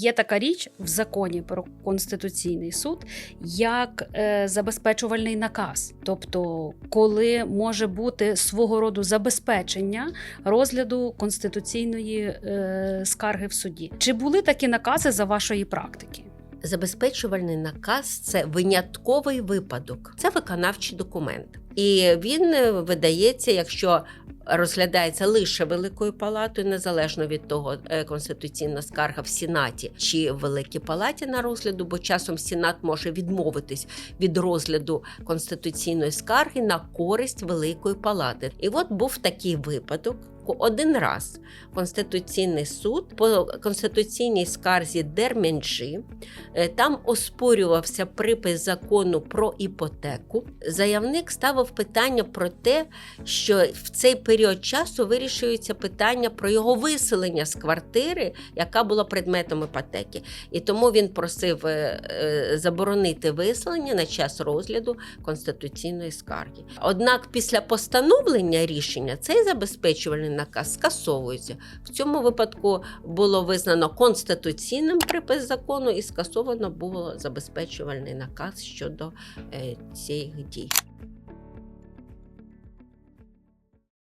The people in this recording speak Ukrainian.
Є така річ в законі про конституційний суд, як е, забезпечувальний наказ, тобто коли може бути свого роду забезпечення розгляду конституційної е, скарги в суді. Чи були такі накази за вашої практики? Забезпечувальний наказ це винятковий випадок, це виконавчий документ. І він е, видається, якщо розглядається лише Великою палатою, незалежно від того, е, конституційна скарга в Сенаті чи в Великій палаті на розгляду, бо часом Сенат може відмовитись від розгляду конституційної скарги на користь Великої палати. І от був такий випадок. Один раз Конституційний суд по конституційній скарзі Дерменджі е, там оспорювався припис закону про іпотеку. Заявник ставив питання про те, що в цей період часу вирішується питання про його виселення з квартири, яка була предметом іпотеки. І тому він просив е, е, заборонити виселення на час розгляду конституційної скарги. Однак після постановлення рішення цей забезпечувальний наказ скасовується. В цьому випадку було визнано конституційним припис закону і скасовано було забезпечувальний наказ щодо е, цих дій.